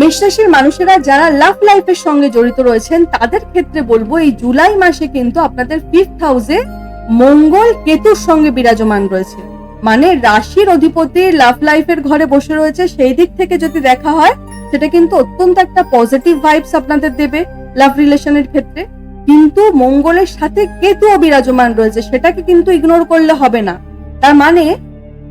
মেষ রাশির মানুষেরা যারা লাভ লাইফের সঙ্গে জড়িত রয়েছেন, তাদের ক্ষেত্রে বলব এই জুলাই মাসে কিন্তু আপনাদের ফিফথ হাউসে মঙ্গল কেতুর সঙ্গে বিরাজমান রয়েছে। মানে রাশির অধিপতি লাভ লাইফের ঘরে বসে রয়েছে, সেই দিক থেকে যদি দেখা হয়, সেটা কিন্তু অত্যন্ত একটা পজিটিভ ভাইবস আপনাদের দেবে লাভ রিলেশনের ক্ষেত্রে। কিন্তু মঙ্গলের সাথে কেতুও বিরাজমান রয়েছে, সেটাকে কিন্তু ইগনোর করলে হবে না। তার মানে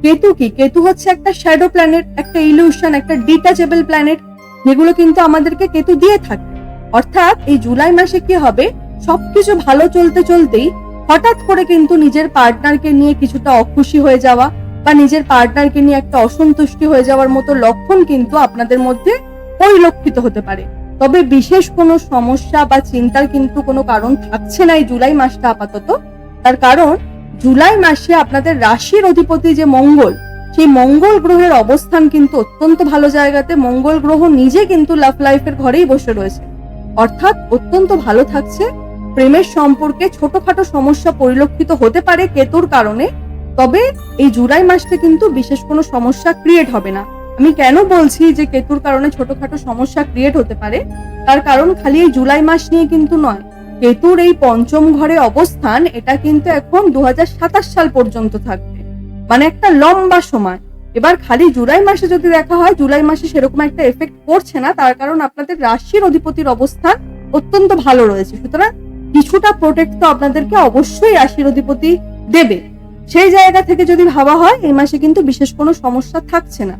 কেতু কি? কেতু হচ্ছে একটা শ্যাডো প্ল্যানেট একটা ইলিউশন একটা ডিটাচেবল প্ল্যানেট যেগুলো কিন্তু আমাদেরকে কেতু দিয়ে থাকে। অর্থাৎ এই জুলাই মাসে কি হবে? সবকিছু ভালো চলতে চলতেই হঠাৎ করে কিন্তু নিজের পার্টনারকে নিয়ে কিছুটা অখুশি হয়ে যাওয়া বা নিজের পার্টনারকে নিয়ে একটা অসন্তুষ্টি হয়ে যাওয়ার মতো লক্ষণ কিন্তু আপনাদের মধ্যে পরিলক্ষিত হতে পারে। তবে বিশেষ কোনো সমস্যা বা চিন্তার কিন্তু কোনো কারণ থাকছে না এই জুলাই মাসটা আপাতত। তার কারণ, জুলাই মাসে আপনাদের রাশির অধিপতি যে মঙ্গল সেই মঙ্গল গ্রহের অবস্থান কিন্তু অত্যন্ত ভালো জায়গাতে মঙ্গল গ্রহ নিজে কিন্তু লাভ লাইফের ঘরেই বসে রয়েছে। অর্থাৎ অত্যন্ত ভালো থাকছে। প্রেমের সম্পর্কে ছোটখাটো সমস্যা পরিলক্ষিত হতে পারে কেতুর কারণে, তবে এই জুলাই মাসটা কিন্তু বিশেষ কোনো সমস্যা ক্রিয়েট হবে না। আমি কেন বলছি যে কেতুর কারণে ছোটখাটো সমস্যা ক্রিয়েট হতে পারে? তার কারণ খালি এই জুলাই মাস নিয়ে কিন্তু নয়। কেতুর এই পঞ্চম ঘরে অবস্থান, এটা কিন্তু এখন দু হাজার সাতাশ সাল পর্যন্ত থাকবে। মানে একটা লম্বা সময়। এবার খালি জুলাই মাসে যদি দেখা হয়, জুলাই মাসে সেরকম একটা এফেক্ট পড়ছে না। তার কারণ আপনাদের রাশির অধিপতির অবস্থান অত্যন্ত ভালো রয়েছে। সুতরাং কিছুটা প্রোটেক্ট তো আপনাদেরকে অবশ্যই রাশির অধিপতি দেবে। সেই জায়গা থেকে যদি ভাবা হয়, এই মাসে কিন্তু বিশেষ কোনো সমস্যা থাকছে না।